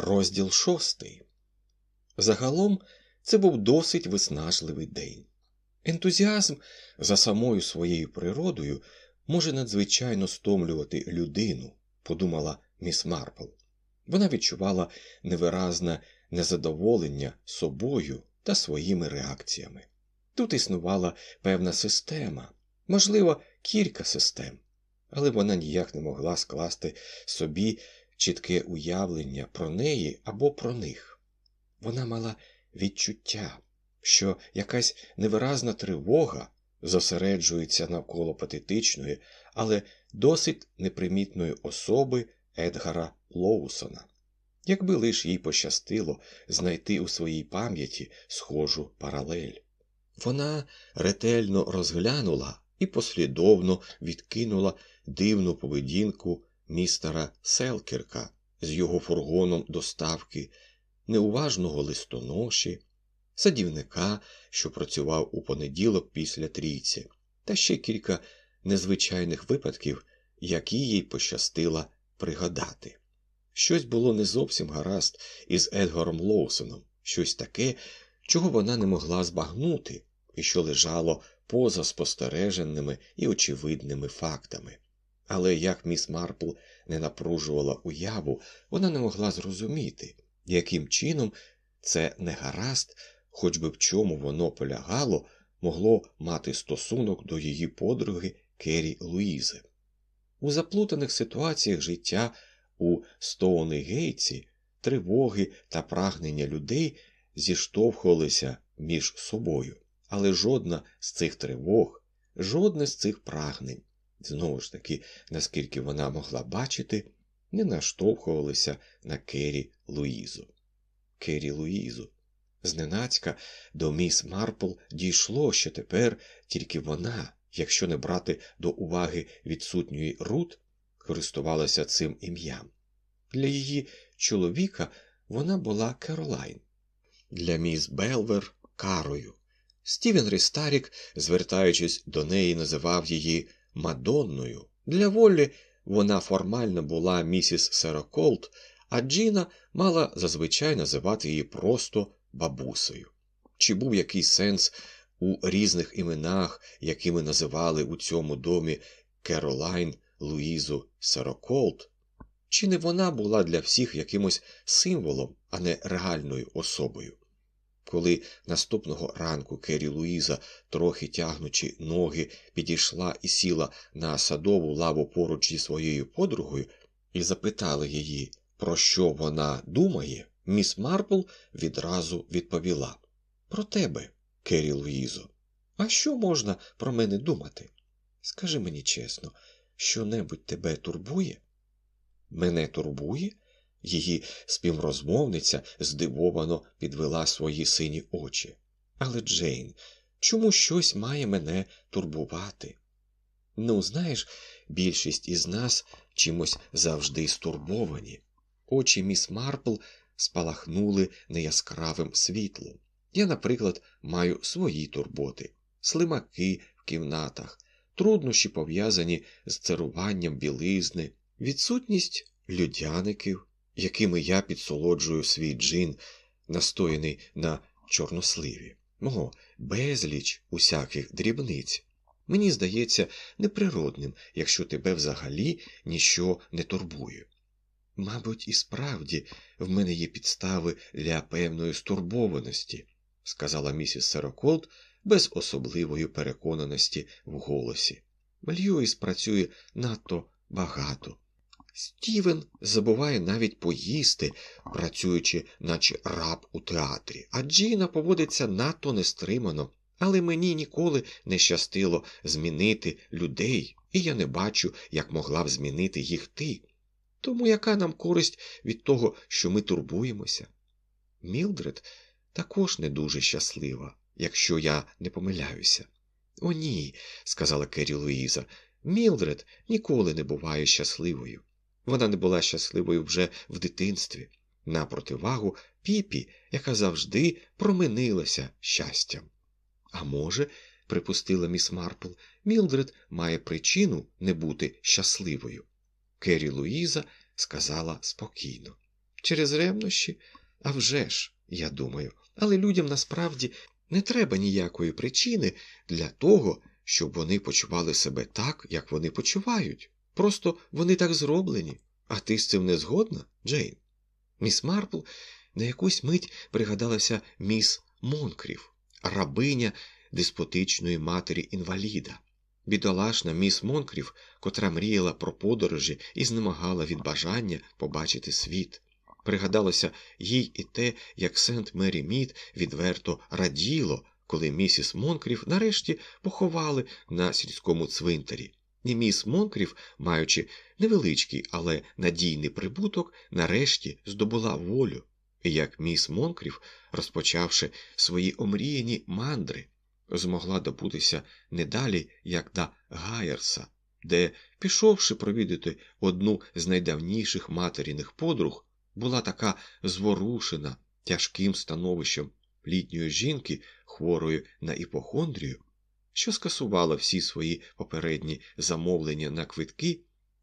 Розділ шостий. Загалом це був досить виснажливий день. Ентузіазм за самою своєю природою може надзвичайно стомлювати людину, подумала міс Марпл. Вона відчувала невиразне незадоволення собою та своїми реакціями. Тут існувала певна система, можливо, кілька систем, але вона ніяк не могла скласти собі чітке уявлення про неї або про них. Вона мала відчуття, що якась невиразна тривога зосереджується навколо патетичної, але досить непримітної особи Едгара Лоусона. Якби лиш їй пощастило знайти у своїй пам'яті схожу паралель. Вона ретельно розглянула і послідовно відкинула дивну поведінку містера Селкірка з його фургоном доставки, неуважного листоноші, садівника, що працював у понеділок після трійці, та ще кілька незвичайних випадків, які їй пощастило пригадати. Щось було не зовсім гаразд із Едгаром Лоусоном, щось таке, чого вона не могла збагнути, і що лежало поза спостереженими і очевидними фактами. Але як міс Марпл не напружувала уяву, вона не могла зрозуміти, яким чином це негаразд, хоч би в чому воно полягало, могло мати стосунок до її подруги Керрі Луїзи. У заплутаних ситуаціях життя у Стоуни Гейтсі тривоги та прагнення людей зіштовхувалися між собою, але жодна з цих тривог, жодне з цих прагнень, знову ж таки, наскільки вона могла бачити, не наштовхувалися на Керрі Луїзу. Керрі Луїзу. Зненацька до міс Марпл дійшло, що тепер тільки вона, якщо не брати до уваги відсутньої Рут, користувалася цим ім'ям. Для її чоловіка вона була Керолайн, для міс Белвер Карою. Стівен Рістарік, звертаючись до неї, називав її Мадонною. Для волі вона формально була місіс Сероколт, а Джіна мала зазвичай називати її просто бабусею. Чи був якийсь сенс у різних іменах, якими називали у цьому домі Керолайн, Луїзу Сероколт? Чи не вона була для всіх якимось символом, а не реальною особою? Коли наступного ранку Кері Луїза, трохи тягнучи ноги, підійшла і сіла на садову лаву поруч зі своєю подругою і запитала її, про що вона думає, міс Марпл відразу відповіла Про тебе, Кері Луїзо. А що можна про мене думати? Скажи мені чесно, що небудь тебе турбує? Мене турбує? Її співрозмовниця здивовано підвела свої сині очі. Але, Джейн, чому щось має мене турбувати? Ну, знаєш, більшість із нас чимось завжди стурбовані. Очі міс Марпл спалахнули неяскравим світлом. Я, наприклад, маю свої турботи, слимаки в кімнатах, труднощі пов'язані з царуванням білизни, відсутність людяників, якими я підсолоджую свій джин, настояний на чорносливі, мого безліч усяких дрібниць. Мені здається неприродним, якщо тебе взагалі ніщо не турбує. Мабуть, і справді в мене є підстави для певної стурбованості, сказала місіс Сероколд без особливої переконаності в голосі. Льюіс працює надто багато. Стівен забуває навіть поїсти, працюючи, наче раб у театрі, а Джіна поводиться надто нестримано, але мені ніколи не щастило змінити людей, і я не бачу, як могла б змінити їх ти. Тому яка нам користь від того, що ми турбуємося? Мілдред також не дуже щаслива, якщо я не помиляюся. О, ні, сказала Керрі Луїза, Мілдред ніколи не буває щасливою. Вона не була щасливою вже в дитинстві, на противагу піпі, яка завжди променилася щастям. А може, припустила міс Марпл, Мілдред має причину не бути щасливою. Керрі Луїза сказала спокійно. Через ревнощі? А вже ж, я думаю. Але людям насправді не треба ніякої причини для того, щоб вони почували себе так, як вони почувають. Просто вони так зроблені. А ти з цим не згодна, Джейн? Міс Марпл на якусь мить пригадалася міс Монкрів, рабиня деспотичної матері інваліда. Бідолашна міс Монкрів, котра мріяла про подорожі і знемагала від бажання побачити світ. Пригадалося їй і те, як Сент Мері Мід відверто раділо, коли місіс Монкрів нарешті поховали на сільському цвинтарі. І міс Монкрів, маючи невеличкий, але надійний прибуток, нарешті здобула волю. І як міс Монкрів, розпочавши свої омріяні мандри, змогла добутися не далі, як до Гайерса, де, пішовши провідати одну з найдавніших матеріних подруг, була така зворушена тяжким становищем літньої жінки, хворої на іпохондрію, що скасувала всі свої попередні замовлення на квитки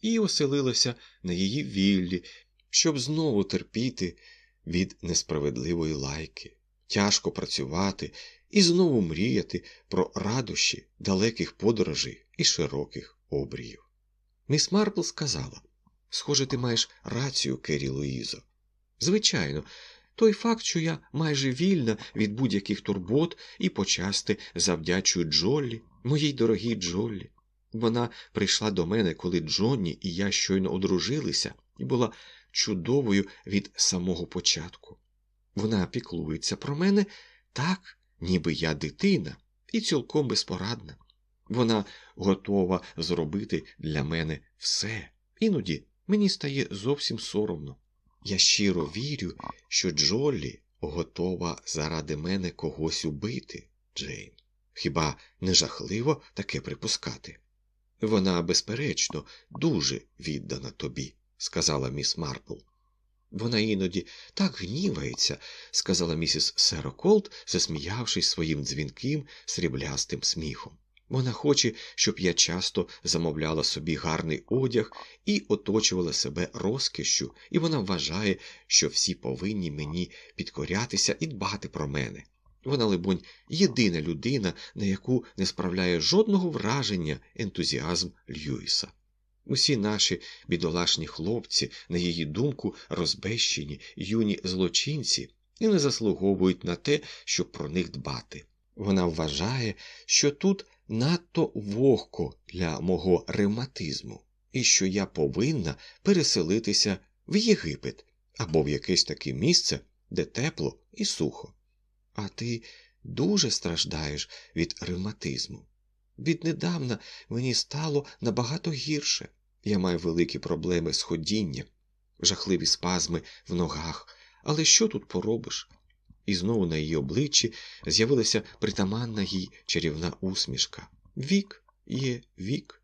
і оселилася на її віллі, щоб знову терпіти від несправедливої лайки, тяжко працювати і знову мріяти про радощі далеких подорожей і широких обріїв. Міс Марпл сказала Схоже, ти маєш рацію, Кері Луїзо. Звичайно, той факт, що я майже вільна від будь-яких турбот і почасти завдячую Джоллі, моїй дорогій Джоллі. Вона прийшла до мене, коли Джонні і я щойно одружилися, і була чудовою від самого початку. Вона піклується про мене так, ніби я дитина, і цілком безпорадна. Вона готова зробити для мене все. Іноді мені стає зовсім соромно. Я щиро вірю, що Джоллі готова заради мене когось убити, Джейн. Хіба не жахливо таке припускати? Вона, безперечно, дуже віддана тобі, сказала міс Марпл. Вона іноді так гнівається, сказала місіс Сероколд, засміявшись своїм дзвінким сріблястим сміхом. Вона хоче, щоб я часто замовляла собі гарний одяг і оточувала себе розкішшю, і вона вважає, що всі повинні мені підкорятися і дбати про мене. Вона, либонь, єдина людина, на яку не справляє жодного враження ентузіазм Льюіса. Усі наші бідолашні хлопці, на її думку, розбещені, юні злочинці і не заслуговують на те, щоб про них дбати. Вона вважає, що тут надто вогко для мого ревматизму, і що я повинна переселитися в Єгипет або в якесь таке місце, де тепло і сухо. А ти дуже страждаєш від ревматизму. Віднедавна мені стало набагато гірше. Я маю великі проблеми з ходінням, жахливі спазми в ногах. Але що тут поробиш? І знову на її обличчі з'явилася притаманна їй чарівна усмішка. Вік є вік.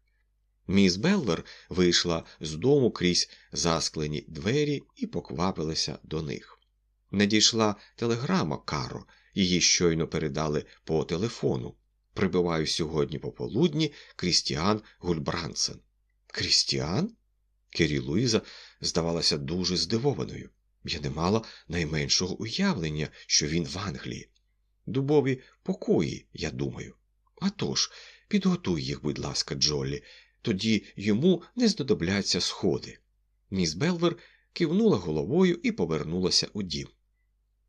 Міс Белвер вийшла з дому крізь засклені двері і поквапилася до них. Надійшла телеграма Каро, її щойно передали по телефону. Прибиваю сьогодні пополудні Крістіан Гульбрансен. Крістіан? Кері Луїза здавалася дуже здивованою. Я не мала найменшого уявлення, що він в Англії. Дубові покої, я думаю. А тож, підготуй їх, будь ласка, Джолі, тоді йому не знадобляться сходи. Міс Белвер кивнула головою і повернулася у дім.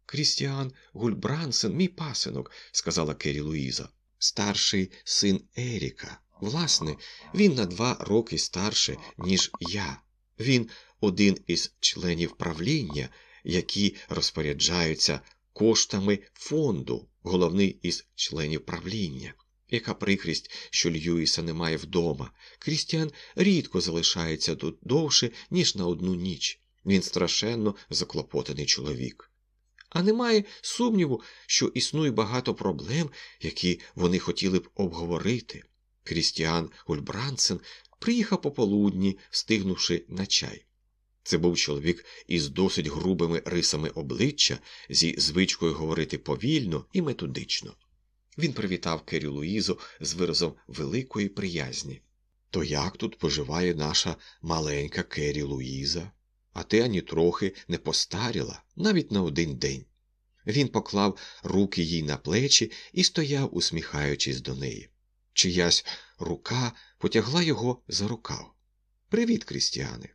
Крістіан Гульбрансен, мій пасинок, сказала Кері Луїза, старший син Еріка. Власне, він на два роки старше, ніж я. Він один із членів правління, які розпоряджаються коштами фонду, головний із членів правління. Яка прикрість, що Льюіса немає вдома. Крістіан рідко залишається тут довше, ніж на одну ніч. Він страшенно заклопотаний чоловік. А немає сумніву, що існує багато проблем, які вони хотіли б обговорити. Крістіан Гульбрансен приїхав пополудні, встигнувши на чай. Це був чоловік із досить грубими рисами обличчя, зі звичкою говорити повільно і методично. Він привітав Кері Луїзу з виразом великої приязні. То як тут поживає наша маленька Кері Луїза? а ти ані трохи не постаріла навіть на один день. Він поклав руки їй на плечі і стояв, усміхаючись до неї. Чиясь рука потягла його за рукав. Привіт, Крістіане.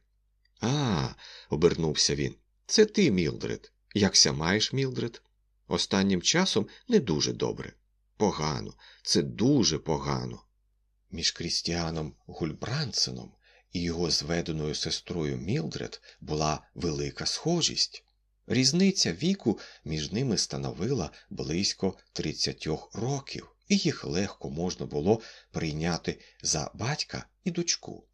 А, обернувся він. Це ти, Мілдред. Якся маєш, Мілдред? Останнім часом не дуже добре. Погано, це дуже погано. Між Крістіаном Гульбранценом і його зведеною сестрою Мілдред була велика схожість. Різниця віку між ними становила близько 30 років, і їх легко можна було прийняти за батька і дочку.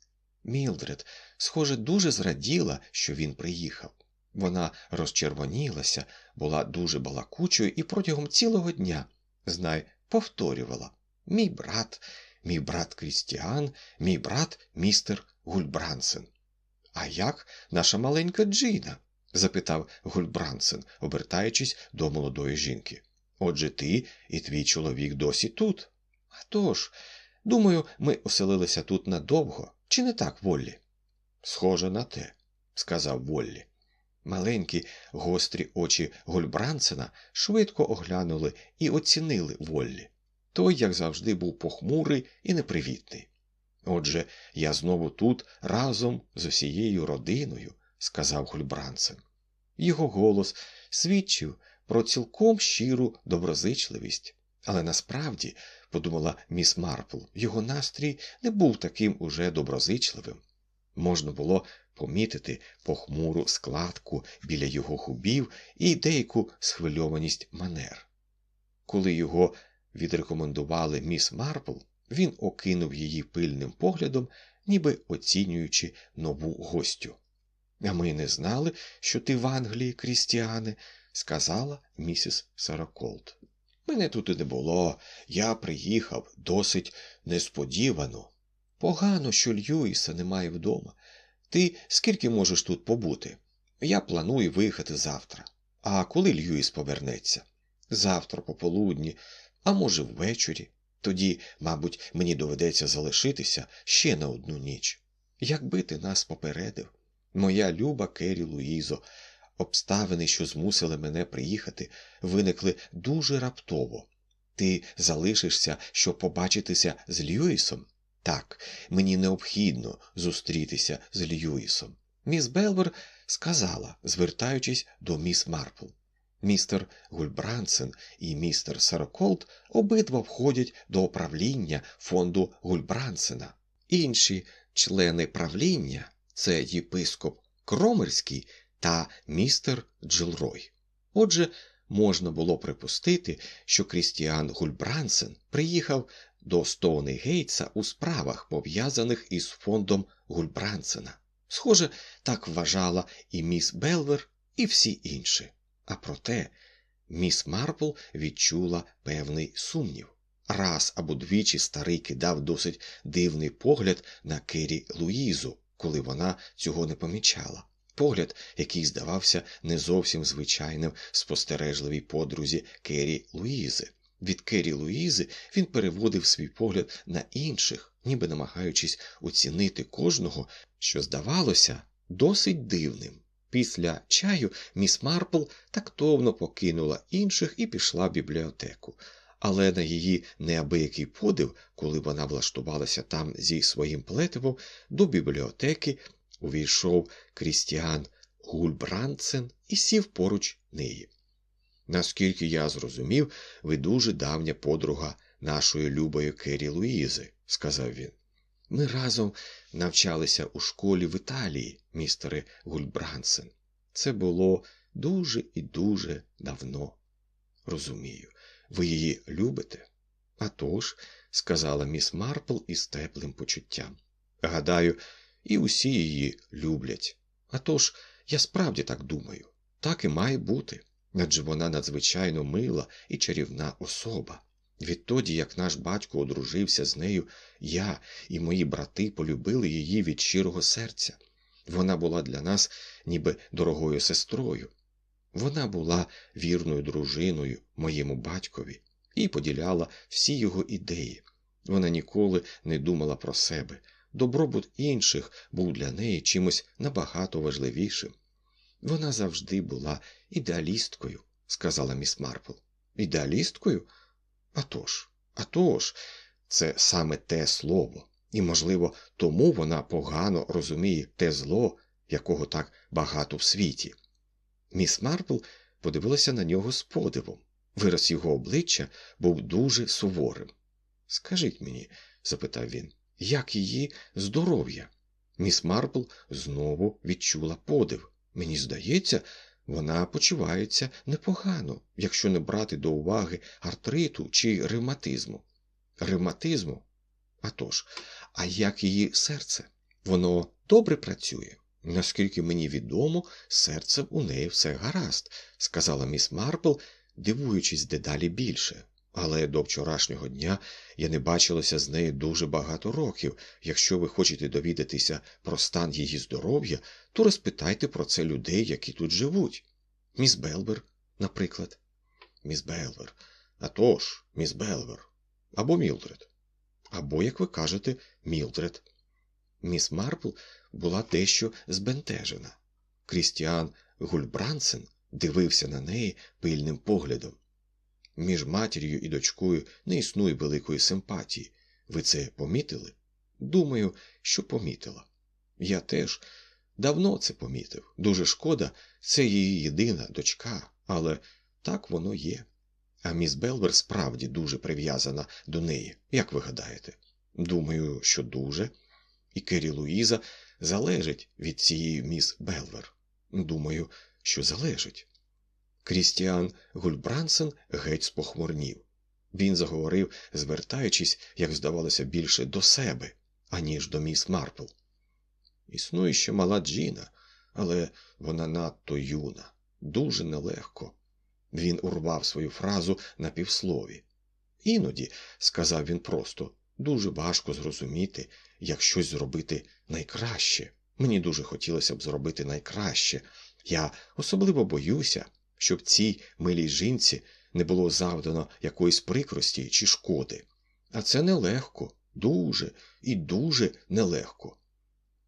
Мілдред, схоже, дуже зраділа, що він приїхав. Вона розчервонілася, була дуже балакучою і протягом цілого дня, знай, повторювала мій брат, мій брат Крістіан, мій брат містер Гульбрансен. А як наша маленька Джина? запитав Гульбрансен, обертаючись до молодої жінки. Отже, ти і твій чоловік досі тут. «А тож, думаю, ми оселилися тут надовго, чи не так, Воллі? Схоже на те, сказав Воллі. Маленькі гострі очі Гульбрансена швидко оглянули і оцінили Воллі. Той, як завжди, був похмурий і непривітний. Отже, я знову тут разом з усією родиною, сказав Гульбрансен. Його голос свідчив про цілком щиру доброзичливість, але насправді, подумала міс Марпл, його настрій не був таким уже доброзичливим. Можна було помітити похмуру складку біля його губів і деяку схвильованість манер. Коли його відрекомендували міс Марпл, він окинув її пильним поглядом, ніби оцінюючи нову гостю. А ми не знали, що ти в Англії, Крістіане, сказала місіс Сараколт. Мене тут і не було, я приїхав досить несподівано. Погано, що Льюіса немає вдома. Ти скільки можеш тут побути? Я планую виїхати завтра. А коли Льюіс повернеться? Завтра пополудні, а може, ввечері. Тоді, мабуть, мені доведеться залишитися ще на одну ніч. Якби ти нас попередив, моя люба Кері Луїзо, обставини, що змусили мене приїхати, виникли дуже раптово. Ти залишишся, щоб побачитися з Льюісом? Так, мені необхідно зустрітися з Льюісом. Міс Белвер сказала, звертаючись до міс Марпл. Містер Гульбрансен і містер Сароколт обидва входять до правління фонду Гульбрансена. Інші члени правління це єпископ Кромерський та містер Джилрой. Отже, можна було припустити, що Крістіан Гульбрансен приїхав до Стоуни Гейтса у справах, пов'язаних із фондом Гульбрансена. Схоже, так вважала і міс Белвер, і всі інші. А проте міс Марпл відчула певний сумнів. Раз або двічі старий кидав досить дивний погляд на Кері Луїзу, коли вона цього не помічала. Погляд, який здавався не зовсім звичайним спостережливій подрузі Кері Луїзи. Від Кері Луїзи він переводив свій погляд на інших, ніби намагаючись оцінити кожного, що здавалося досить дивним. Після чаю міс Марпл тактовно покинула інших і пішла в бібліотеку. Але на її неабиякий подив, коли вона влаштувалася там зі своїм плетивом, до бібліотеки увійшов Крістіан Гульбранцен і сів поруч неї. Наскільки я зрозумів, ви дуже давня подруга нашої любої Кері Луїзи, сказав він. Ми разом навчалися у школі в Італії, містере Гульбрансен. Це було дуже і дуже давно. Розумію, ви її любите? «А тож», – сказала міс Марпл із теплим почуттям. Гадаю, і усі її люблять. «А тож, я справді так думаю, так і має бути, адже вона надзвичайно мила і чарівна особа. Відтоді, як наш батько одружився з нею, я і мої брати полюбили її від щирого серця. Вона була для нас ніби дорогою сестрою. Вона була вірною дружиною моєму батькові і поділяла всі його ідеї. Вона ніколи не думала про себе, добробут інших був для неї чимось набагато важливішим. Вона завжди була ідеалісткою, сказала міс Марпл. Ідеалісткою? «А тож, а тож, це саме те слово, і, можливо, тому вона погано розуміє те зло, якого так багато в світі. Міс Марпл подивилася на нього з подивом. Вираз його обличчя був дуже суворим. Скажіть мені, запитав він, як її здоров'я? Міс Марпл знову відчула подив. Мені здається, вона почувається непогано, якщо не брати до уваги артриту чи ревматизму. Ревматизму? А тож, а як її серце? Воно добре працює. Наскільки мені відомо, серцем у неї все гаразд, сказала міс Марпл, дивуючись дедалі більше. Але до вчорашнього дня я не бачилася з нею дуже багато років. Якщо ви хочете довідатися про стан її здоров'я, то розпитайте про це людей, які тут живуть. Міс Белвер, наприклад. Міс Белвер. А тож, міс Белвер. Або Мілдред. Або, як ви кажете, Мілдред. Міс Марпл була дещо збентежена. Крістіан Гульбрансен дивився на неї пильним поглядом. Між матір'ю і дочкою не існує великої симпатії. Ви це помітили? Думаю, що помітила. Я теж давно це помітив. Дуже шкода, це її єдина дочка, але так воно є. А міс Белвер справді дуже прив'язана до неї, як ви гадаєте? Думаю, що дуже. І Кері Луїза залежить від цієї міс Белвер. Думаю, що залежить. Крістіан Гульбрансен геть спохмурнів. Він заговорив, звертаючись, як здавалося, більше до себе, аніж до міс Марпл. Існує ще мала Джіна, але вона надто юна, дуже нелегко. Він урвав свою фразу на півслові. Іноді, сказав він просто, дуже важко зрозуміти, як щось зробити найкраще. Мені дуже хотілося б зробити найкраще. Я особливо боюся, щоб цій милій жінці не було завдано якоїсь прикрості чи шкоди. А це нелегко, дуже і дуже нелегко.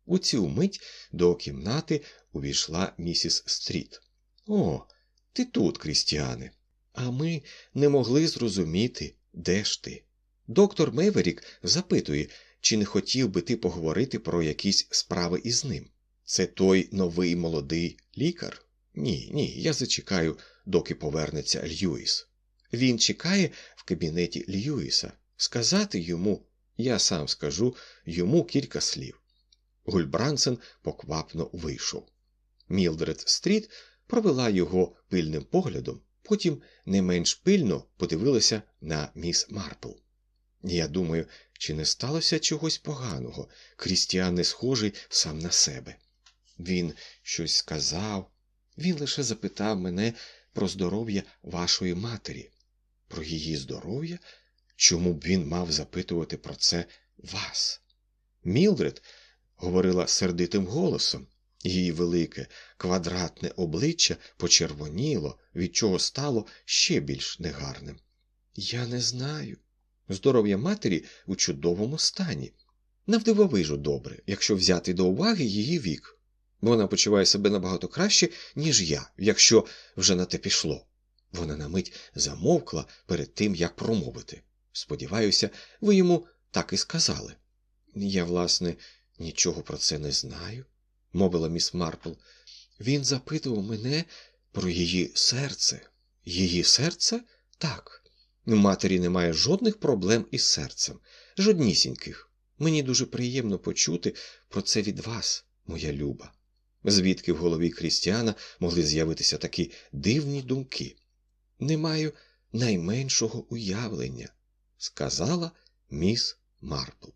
У цю мить до кімнати увійшла місіс Стріт. О, ти тут, Крістіане. А ми не могли зрозуміти, де ж ти. Доктор Меверік запитує, чи не хотів би ти поговорити про якісь справи із ним. Це той новий молодий лікар? Ні, ні, я зачекаю, доки повернеться Льюіс. Він чекає в кабінеті Льюіса. Сказати йому, я сам скажу йому кілька слів. Гульбрансен поквапно вийшов. Мілдред Стріт провела його пильним поглядом, потім не менш пильно подивилася на міс Марпл. Я думаю, чи не сталося чогось поганого, Крістіан не схожий сам на себе. Він щось сказав, він лише запитав мене про здоров'я вашої матері, про її здоров'я, чому б він мав запитувати про це вас? Мілдред говорила сердитим голосом, її велике, квадратне обличчя почервоніло, від чого стало ще більш негарним. Я не знаю. Здоров'я матері у чудовому стані. Навдивовижу добре, якщо взяти до уваги її вік. Вона почуває себе набагато краще, ніж я, якщо вже на те пішло. Вона на мить замовкла перед тим, як промовити. Сподіваюся, ви йому так і сказали. Я, власне, нічого про це не знаю, мовила міс Марпл. Він запитував мене про її серце. Її серце? Так. Матері немає жодних проблем із серцем, жоднісіньких. Мені дуже приємно почути про це від вас, моя люба. Звідки в голові Крістіана могли з'явитися такі дивні думки? Не маю найменшого уявлення, сказала міс Марпл.